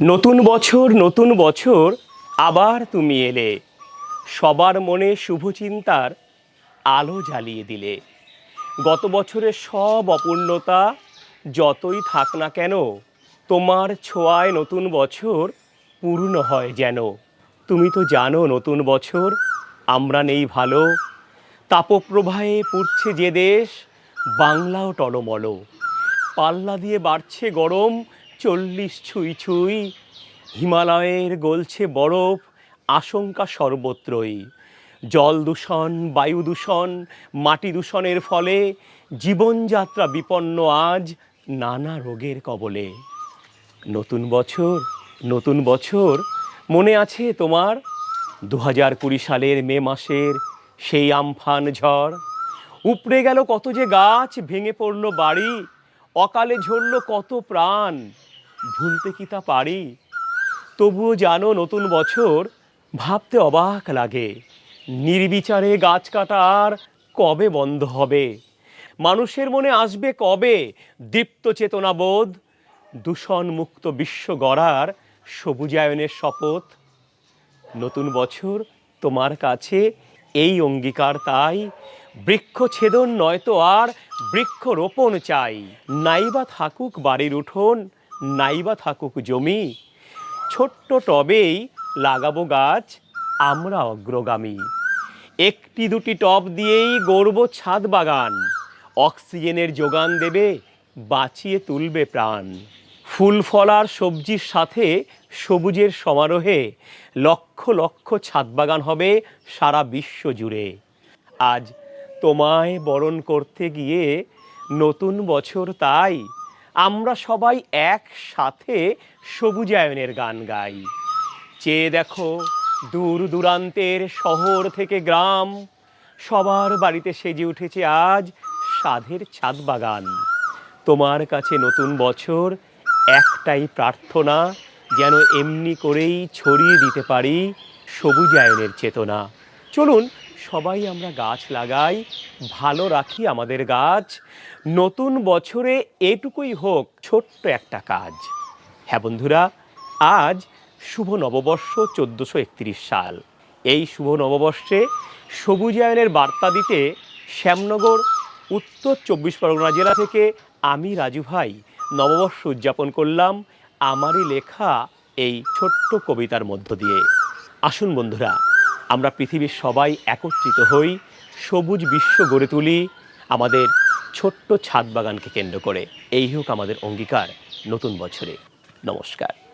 নতুন বছর নতুন বছর, আবার তুমি এলে। সবার মনে শুভচিন্তার আলো জ্বালিয়ে দিলে। গত বছরের সব অপূর্ণতা যতই থাক না কেন, তোমার ছোঁয়ায় নতুন বছর পূর্ণ হয় যেন। তুমি তো জানো নতুন বছর, আমরা নেই ভালো। তাপপ্রবাহে পুড়ছে যে দেশ, বাংলাও টলমল। পাল্লা দিয়ে বাড়ছে গরম চল্লিশ ছুঁই ছুঁই, হিমালয়ের গলছে বরফ, আশঙ্কা সর্বত্রই। জল দূষণ, বায়ু দূষণ, মাটি দূষণের ফলে জীবনযাত্রা বিপন্ন আজ নানা রোগের কবলে। নতুন বছর নতুন বছর, মনে আছে তোমার? দু হাজার কুড়ি সালের মে মাসের সেই আমফান ঝড়। উপড়ে গেল কত যে গাছ, ভেঙে পড়ল বাড়ি, অকালে ঝরল কত প্রাণ। ভুলতে কি তা পারি? তবুও জানো নতুন বছর ভাবতে অবাক লাগে। নির্বিচারে গাছ কাটা আর কবে বন্ধ হবে? মানুষের মনে আসবে কবে দীপ্ত চেতনাবোধ দূষণ মুক্ত বিশ্ব গড়ার সবুজায়নের শপথ? নতুন বছর তোমার কাছে এই অঙ্গীকার তাই। বৃক্ষ ছেদন নয়তো আর বৃক্ষ রোপণ চাই। নাইবা থাকুক বাড়ির উঠোন নাইবা থাকুক জমি, ছোট্ট টবেই লাগাবো গাছ, আমরা অগ্রগামী। একটি দুটি টব দিয়েই গড়ব ছাদ বাগান, অক্সিজেনের যোগান দেবে, বাঁচিয়ে তুলবে প্রাণ। ফুল ফলার সবজির সাথে সবুজের সমারোহে লক্ষ লক্ষ ছাদ বাগান হবে সারা বিশ্ব জুড়ে। আজ তোমায় বরণ করতে গিয়ে নতুন বছর তাই আমরা সবাই একসাথে সবুজায়নের গান গাই। চেয়ে দেখো দূর দূরান্তের শহর থেকে গ্রাম, সবার বাড়িতে সেজে উঠেছে আজ সাধের ছাদ বাগান। তোমার কাছে নতুন বছর একটাই প্রার্থনা, যেন এমনি করেই ছড়িয়ে দিতে পারি সবুজায়নের চেতনা। চলুন সবাই আমরা গাছ লাগাই, ভালো রাখি আমাদের গাছ। নতুন বছরে এটুকুই হোক ছোট্ট একটা কাজ। হ্যাঁ বন্ধুরা, আজ শুভ নববর্ষ চোদ্দোশো একত্রিশ সাল। এই শুভ নববর্ষে সবুজায়নের বার্তা দিতে শ্যামনগর, উত্তর চব্বিশ পরগনা জেলা থেকে আমি রাজু ভাই নববর্ষ উদযাপন করলাম আমারই লেখা এই ছোট্ট কবিতার মধ্য দিয়ে। আসুন বন্ধুরা আমরা পৃথিবীর সবাই একত্রিত হই, সবুজ বিশ্ব গড়ে তুলি, আমাদের ছোট্ট ছাদ বাগানকে কেন্দ্র করে। এই হোক আমাদের অঙ্গীকার নতুন বছরে। নমস্কার।